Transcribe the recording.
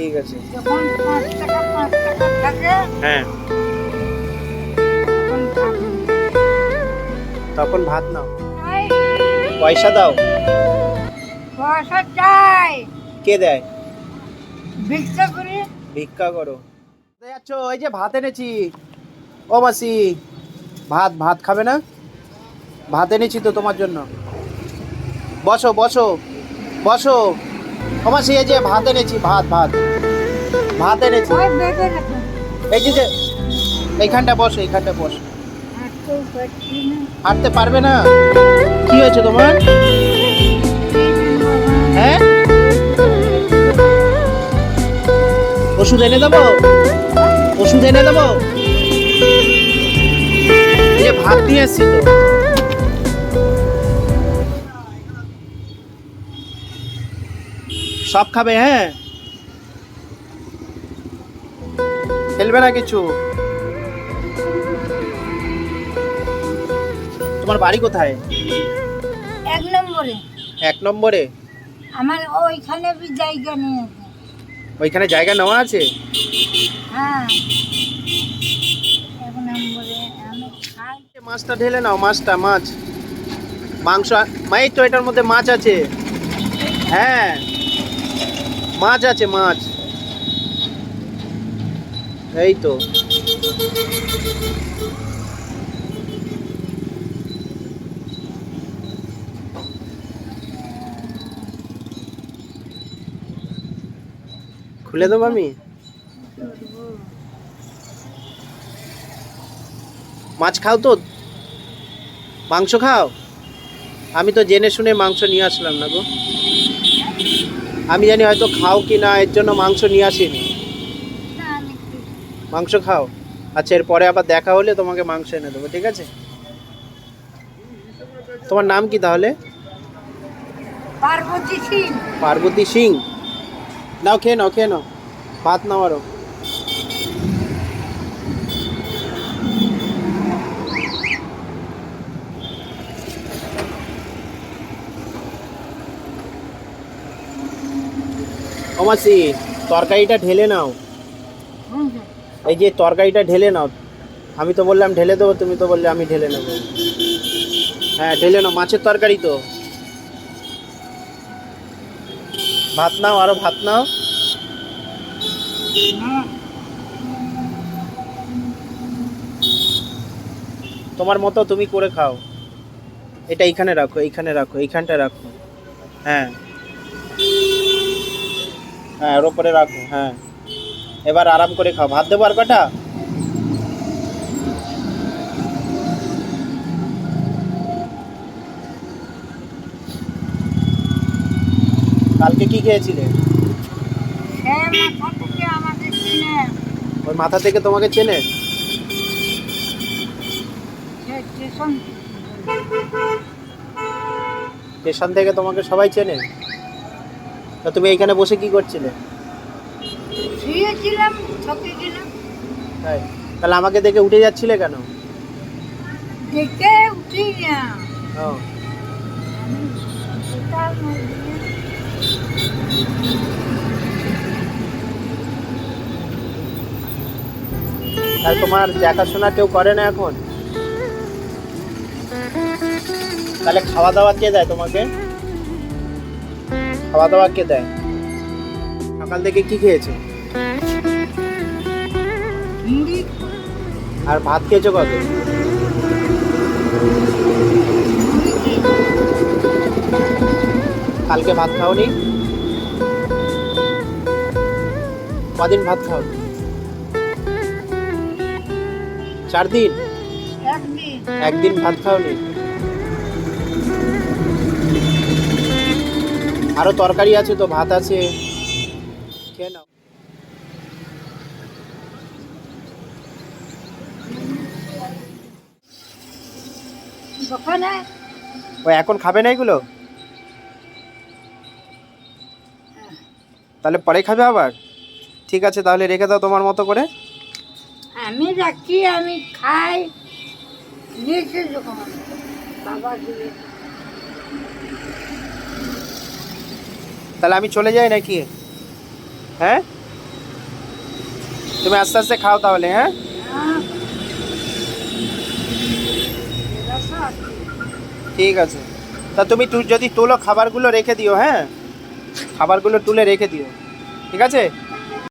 ঠিক আছে। যখন পাঁচ টাকা পাঁচ টাকা থাকে হ্যাঁ। তখন ভাত নাও। পয়সা দাও। পয়সা চাই। কে দেয়? ভিক্ষা করি। ভিক্ষা করো। যাচ্ছ? ওই যে ভাত এনেছি। ও মাসি ভাত ভাত খাবে না? ভাত এনেছি তো তোমার জন্য। বসো বসো বসো। মাসি এই যে ভাত এনেছি ভাত ভাত। ভাত এনেছি। এই যে এইখানটা বসো এইখানটা বসো। হাঁটতে পারবে না? কি হয়েছে তোমার? হ্যাঁ? ওষুধ এনে দেবো? ওষুধ এনে দেবো? ভাত নিয়ে এসছি তো। সব খাবে হ্যাঁ? ফেলবে না কিছু? তোমার বাড়ি কোথায়? এক নম্বরে। এক নম্বরে? আমার ওইখানে জায়গা আছে ওইখানে জায়গা নেওয়া আছে? হ্যাঁ। এক নম্বরে আমি খাই। মাছটা ঢেলে নাও মাছটা মাছ। মাংস মাই তো এটার মধ্যে মাছ আছে। হ্যাঁ। মাছ আছে, মাছ। এই তো। খুলে দেবো আমি? মাছ খাও তো। মাংস খাও? আমি তো জেনে শুনে মাংস নিয়ে আসলাম না গো। আমি জানি হয়তো খাও কি না এর জন্য মাংস নিয়ে আসিনি। মাংস খাও? আচ্ছা এরপরে আবার দেখা হলে তোমাকে মাংস এনে দেবো ঠিক আছে? তোমার নাম কি তাহলে? পার্বতী সিং। পার্বতী সিং। নাও খেয়ে নাও খেয়ে নাও। ভাত নাও আরও। ওমাসি তরকারিটা ঢেলে নাও। এই যে তরকারিটা ঢেলে নাও। আমি তো বললাম ঢেলে দেবো, তুমি তো বললে আমি ঢেলে নেব। হ্যাঁ ঢেলে নাও, মাছের তরকারি তো। ভাত নাও, আরও ভাত নাও। তোমার মতো তুমি করে খাও। এটা এইখানে রাখো এইখানে রাখো, এইখানটা রাখো। হ্যাঁ। হ্যাঁ ওর ওপরে রাখো হ্যাঁ। এবার আরাম করে খাও। ভাত দেবো আর কটা? কালকে কি খেয়েছিলে? সে মাথা থেকে তোমাকে চেনে? স্টেশন থেকে তোমাকে সবাই চেনে? তা তুমি এখানে বসে কি করছিলে? শুয়েছিলাম গেলাম। তাই? তাহলে আমাকে দেখে উঠে যাচ্ছিলে কেন? দেখে উঠি না। ও। আর তোমার দেখাশোনা কেউ করে না এখন? তাহলে খাওয়া দাওয়া কে দেয় তোমাকে? খাওয়া দাওয়া কে দেয়? সকাল থেকে কি খেয়েছো? আর ভাত খেয়েছো কবে? কালকে ভাত খাওনি? কদিন ভাত খাও চার দিন একদিন ভাত খাওনি? আরও তরকারি আছে তো ভাত আছে। খেয়ে নাও। ও এখন খাবে না এগুলো? তাহলে পরে খাবে আবার? ঠিক আছে তাহলে রেখে দাও তোমার মতো করে। আমি রাখি আমি খাই। বাবা তাহলে আমি চলে যাই নাকি? হ্যাঁ? তুমি আস্তে আস্তে খাও তাহলে হ্যাঁ। ঠিক আছে। তা তুমি যদি তোলো খাবারগুলো রেখে দিও হ্যাঁ? খাবারগুলো তুলে রেখে দিও। ঠিক আছে?